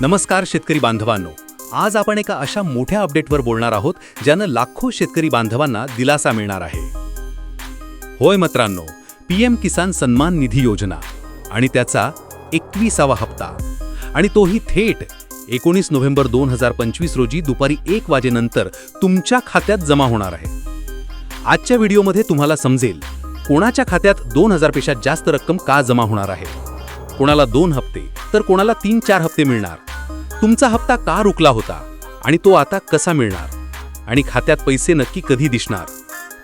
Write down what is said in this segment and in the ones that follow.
नमस्कार शेतकरी बांधवांनो. आज आपण एका अशा मोठ्या अपडेटवर बोलणार आहोत ज्यानं लाखो शेतकरी बांधवांना दिलासा मिळणार आहे. होय मित्रांनो पीएम किसान सन्मान निधी योजना आणि त्याचा एकविसावा हप्ता. आणि तोही थेट एकोणीस नोव्हेंबर दोन हजार पंचवीस रोजी दुपारी एक वाजेनंतर तुमच्या खात्यात जमा होणार आहे. आजच्या व्हिडिओमध्ये तुम्हाला समजेल कोणाच्या खात्यात दोन हजारपेक्षा जास्त रक्कम का जमा होणार आहे? कोणाला दोन हप्ते तर कोणाला तीन चार हप्ते मिळणार. तुमचा हप्ता का रुकला होता? आणि तो आता कसा मिळणार? आणि खात्यात पैसे नक्की कधी दिसणार?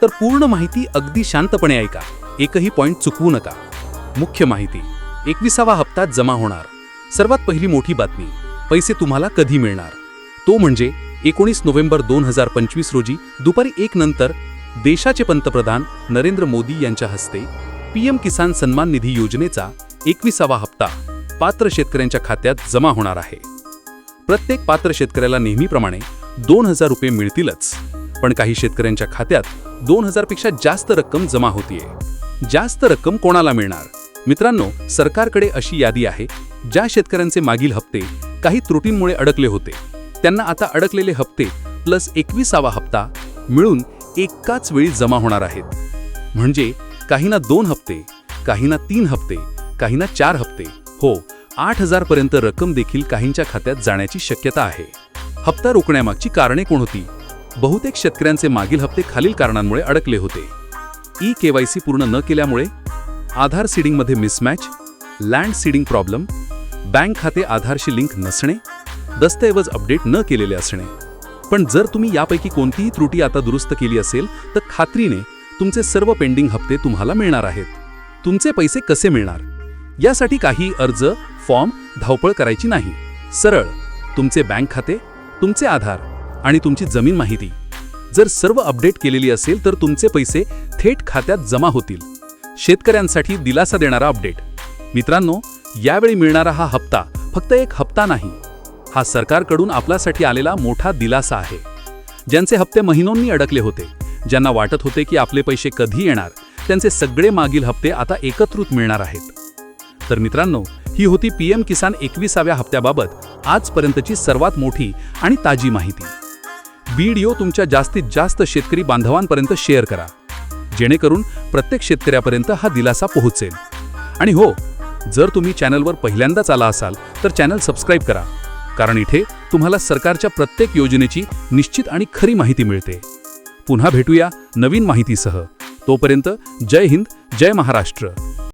तर पूर्ण माहिती अगदी शांतपणे ऐका. एकही पॉइंट चुकवू नका. मुख्य माहिती. एकविसावा हप्ता जमा होणार. सर्वात पहिली मोठी बातमी. पैसे तुम्हाला कधी मिळणार? तो म्हणजे एकोणीस नोव्हेंबर दोन हजार पंचवीस रोजी दुपारी एक नंतर देशाचे पंतप्रधान नरेंद्र मोदी यांच्या हस्ते पीएम किसान सन्मान निधी योजनेचा एकविसावा हप्ता पात्र शेतकऱ्यांच्या खात्यात जमा होणार आहे. प्रत्येक पात्र शेतकऱ्याला नेहमीप्रमाणे दोन हजार रुपये मिळतीलच. पण काही शेतकऱ्यांच्या खात्यात दोन हजारपेक्षा जास्त रक्कम जमा होतीये. जास्त रक्कम कोणाला मिळणार? मित्रांनो सरकारकडे अशी यादी आहे ज्या शेतकऱ्यांचे मागील हप्ते काही त्रुटींमुळे अडकले होते. त्यांना आता अडकलेले हप्ते प्लस एकविसावा हप्ता मिळून एकाच वेळी जमा होणार आहेत. म्हणजे काहींना दोन हप्ते काहींना तीन हप्ते काहींना चार हप्ते. हो आठ हजार पर्यंत रक्कम देखील काहींच्या खात्यात जाण्याची शक्यता आहे. हप्ता रोखण्यामागची कारणे कोण होती? बहुतेक शेतकऱ्यांचे मागील हप्ते खालील कारणांमुळे अडकले होते. ई केवायसी पूर्ण न केल्यामुळे? Aadhaar सीडिंगमध्ये mismatch land seeding problem bank खाते आधारशी लिंक नसणे दस्तऐवज अपडेट न केलेले असणे. पण जर तुम्ही यापैकी कोणतीही त्रुटी आता दुरुस्त केली असेल तर खात्रीने तुमचे सर्व पेंडिंग हप्ते तुम्हाला मिळणार आहेत. तुमचे पैसे कसे मिळणार? यासाठी काही अर्ज फॉर्म धावपळ करायची नाही. सरळ तुमचे बँक खाते तुमचे आधार आणि तुमची जमीन माहिती. जर सर्व अपडेट केलेली असेल तर तुमचे पैसे थेट खात्यात जमा होतील. शेतकऱ्यांसाठी दिलासा देणारा अपडेट. मित्रांनो यावेळी मिळणारा हा हप्ता फक्त एक हप्ता नाही. हा सरकारकडून आपल्यासाठी आलेला मोठा दिलासा आहे. ज्यांचे हप्ते महिनोंनी अडकले होते ज्यांना वाटत होते की आपले पैसे कधी येणार त्यांचे सगळे मागील हप्ते आता एकत्रित मिळणार आहेत. तर मित्रांनो ही होती पीएम किसान एकविसाव्या हप्त्याबाबत आजपर्यंतची सर्वात मोठी आणि ताजी माहिती. व्हिडिओ तुमच्या जास्तीत जास्त शेतकरी बांधवांपर्यंत शेअर करा. जेणेकरून प्रत्येक शेतकऱ्यापर्यंत हा दिलासा पोहोचेल. आणि हो जर तुम्ही चॅनलवर पहिल्यांदाच आला असाल तर चॅनल सबस्क्राईब करा. कारण इथे तुम्हाला सरकारच्या प्रत्येक योजनेची निश्चित आणि खरी माहिती मिळते. पुन्हा भेटूया नवीन माहितीसह. तोपर्यंत जय हिंद जय महाराष्ट्र.